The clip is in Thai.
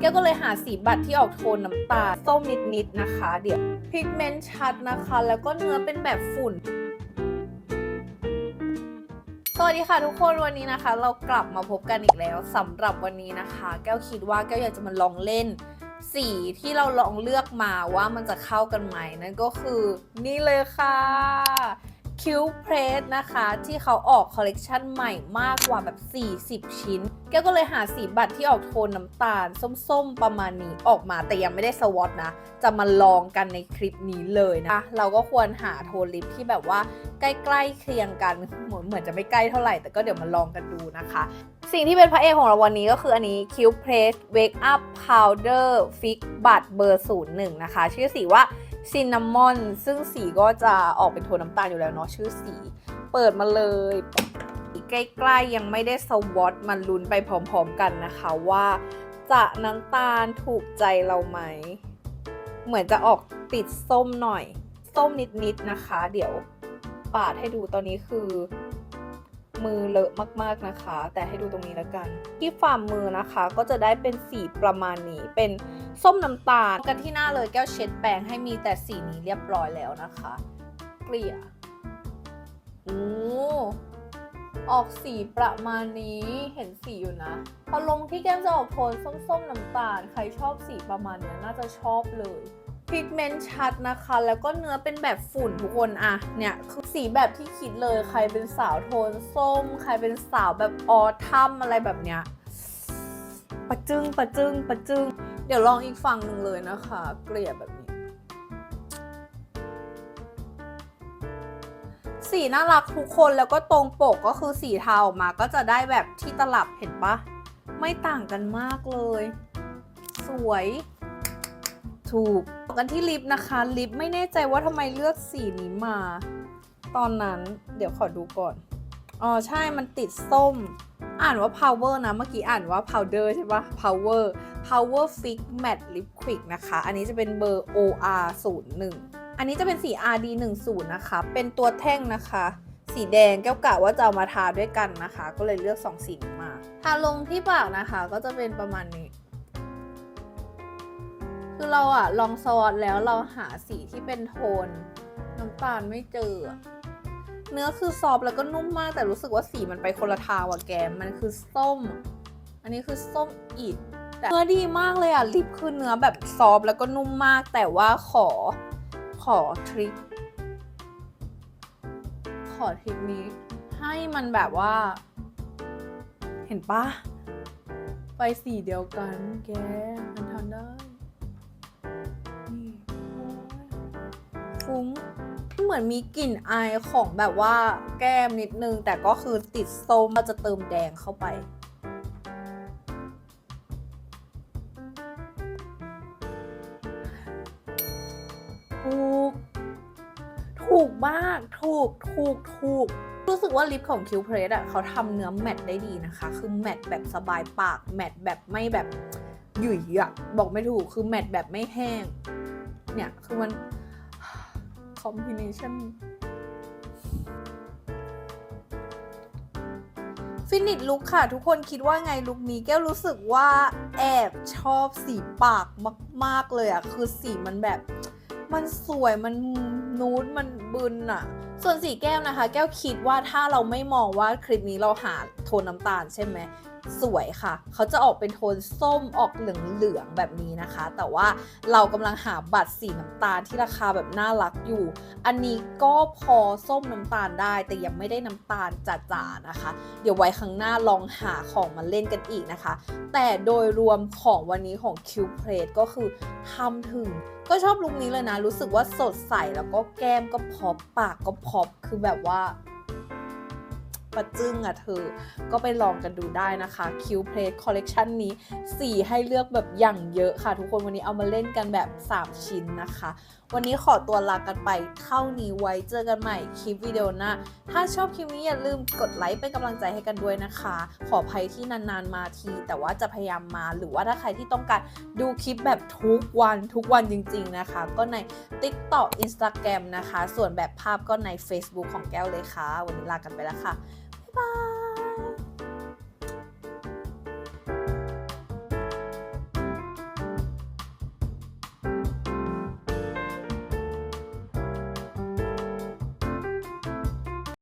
แก้วก็เลยหาสีบัตรที่ออกโทนน้ำตาลส้มนิดๆนะคะ เดี๋ยวพิกเมนต์ชัดนะคะ แล้วก็เนื้อเป็นแบบฝุ่นสวัสดีค่ะทุกคนวันนี้นะคะ เรากลับมาพบกันอีกแล้วสำหรับวันนี้นะคะ แก้วคิดว่าแก้วอยากจะมาลองเล่น สีที่เราลองเลือกมาว่ามันจะเข้ากันไหมนั่นก็คือนี่เลยค่ะคิวเพรสนะคะ ที่เขาออกคอลเลกชันใหม่มากกว่าแบบ 40 ชิ้นแก้วก็เลยหาสีบัตรที่ออกโทนน้ำตาล ส้มๆ ประมาณนี้ออกมาแต่ยังไม่ได้สวอตนะ จะมาลองกันในคลิปนี้เลยนะ เราก็ควรหาโทนลิปที่แบบว่าใกล้ๆเคียงกันเหมือนเหมือนจะไม่ใกล้เท่าไหร่ แต่ก็เดี๋ยวมาลองกันดูนะคะ สิ่งที่เป็นพระเอกของเราวันนี้ก็คืออันนี้ Q Press Wake Up Powder Fix บัตรเบอร์01นะคะ ชื่อสีว่า Cinnamon ซึ่งสีก็จะออกเป็นโทนน้ำตาลอยู่แล้วเนาะชื่อสี เปิดมาเลย ใกล้ๆยังไม่ได้สวอตมันลุ้นไปพร้อมๆกันนะคะว่า จะน้ำตาลถูกใจเราไหม เหมือนจะออกติดส้มหน่อย ส้มนิดๆนะคะ เดี๋ยวปาดให้ดูตอนนี้คือ มือเลอะมากๆนะคะ แต่ให้ดูตรงนี้แล้วกัน ที่ฝ่ามือนะคะก็จะได้เป็นสีประมาณนี้เป็นส้มน้ำตาลกันที่หน้าเลยแก้วเช็ดแปรงให้มีแต่สีนี้เรียบร้อยแล้วนะคะ เกลี่ยโอ้ ออกสีประมาณนี้เห็นสีอยู่นะ พอลงที่แก้มจะออกโทนส้มๆน้ำตาล ใครชอบสีประมาณนี้น่าจะชอบเลยพิกเมนต์ชัดนะคะ แล้วก็เนื้อเป็นแบบฝุ่นทุกคนอะเนี่ย คือสีแบบที่คิดเลย ใครเป็นสาวโทนส้ม ใครเป็นสาวแบบออทัมอะไรแบบเนี้ยประจึงประจึงประจึง เดี๋ยวลองอีกฝั่งหนึ่งเลยนะคะ เกลี่ยแบบ สีน่ารักทุกคนแล้วก็ตรงปกก็คือสีเทาออกมาก็จะได้แบบที่ตลับเห็นปะไม่ต่างกันมากเลย สวย ถูกต่อกันที่ลิปนะคะ ลิปไม่แน่ใจว่าทำไมเลือกสีนี้มา ตอนนั้นเดี๋ยวขอดูก่อน อ๋อใช่มันติดส้ม อ่านว่า power นะ เมื่อกี้อ่านว่า powder ใช่ปะ power power fix matte lip quick นะคะ อันนี้จะเป็นเบอร์ OR 0 1 อันนี้จะเป็นสี RD 1 0 นะคะ เป็นตัวแท่งนะคะ สีแดงแก้วกะว่าจะเอามาทาด้วยกันนะคะ ก็เลยเลือก 2 สีนี้มา ทาลงที่ปากนะคะ ก็จะเป็นประมาณนี้ คือเราอะลองสวอตแล้วเราหาสีที่เป็นโทนน้ำตาลไม่เจอ เนื้อคือซอฟแล้วก็นุ่มมาก แต่รู้สึกว่าสีมันไปคนละทางว่ะแกม มันคือส้ม อันนี้คือส้มอิดเนื้อดีมากเลยอะลิปคือเนื้อแบบซอฟแล้วก็นุ่มมาก แต่ว่าขอ ขอทริคขอทริคนี้ ให้มันแบบว่า เห็นปะไปสีเดียวกันแกมันทำได้นี่ฟุ้งเหมือนมีกลิ่นอายของแบบว่าแก้มนิดนึง แต่ก็คือติดส้มเราจะเติมแดงเข้าไป ถูก ถูกมาก ถูก ถูก ถูก รู้สึกว่าลิปของคิวเพรสอะเขาทำเนื้อแมตได้ดีนะคะ คือแมตแบบสบายปาก แมตแบบไม่แบบหยุ่ยอะบอกไม่ถูก คือแมตแบบไม่แห้ง เนี่ย คือมันคอมบิเนชันฟินิชลุคค่ะ ทุกคนคิดว่าไงลุคนี้แก้วรู้สึกว่าแอบชอบสีปากมาก ๆ เลยอะคือสีมันแบบ มันสวยมัน นูดมันบึนอะส่วนสีแก้มนะคะ แก้วคิดว่าถ้าเราไม่มองว่าคลิปนี้เราหาโทนน้ำตาลใช่ไหมสวยค่ะ เขาจะออกเป็นโทนส้มออกเหลืองๆแบบนี้นะคะ แต่ว่าเรากำลังหาบัตรสีน้ำตาลที่ราคาแบบน่ารักอยู่ อันนี้ก็พอส้มน้ำตาลได้ แต่ยังไม่ได้น้ำตาลจ๋าๆนะคะ เดี๋ยวไว้ครั้งหน้าลองหาของมาเล่นกันอีกนะคะ แต่โดยรวมของวันนี้ของ Q p l a t e ก็คือทำถึงก็ชอบลุคนี้เลยนะ รู้สึกว่าสดใสแล้วก็แก้มก็พอบปากก็พอบคือแบบว่า ระจึ้งอะเธอ ก็ไปลองกันดูได้นะคะ Q Play Collection นี้สีให้เลือกแบบอย่างเยอะค่ะ ทุกคนวันนี้เอามาเล่นกันแบบ 3 ชิ้นนะคะ วันนี้ขอตัวลากันไปเท่านี้ไว้เจอกันใหม่คลิปวิดีโอหน้า ถ้าชอบคลิปนี้อย่าลืมกดไลค์เป็นกำลังใจให้กันด้วยนะคะ ขออภัยที่นานๆมาที แต่ว่าจะพยายามมา หรือว่าถ้าใครที่ต้องการดูคลิปแบบทุกวันทุกวันจริง ๆนะคะ ก็ใน TikTok Instagram นะคะ ส่วนแบบภาพก็ใน Facebook ของแก้วเลยค่ะ วันนี้ลากันไปแล้วค่ะ บ๊ายบาย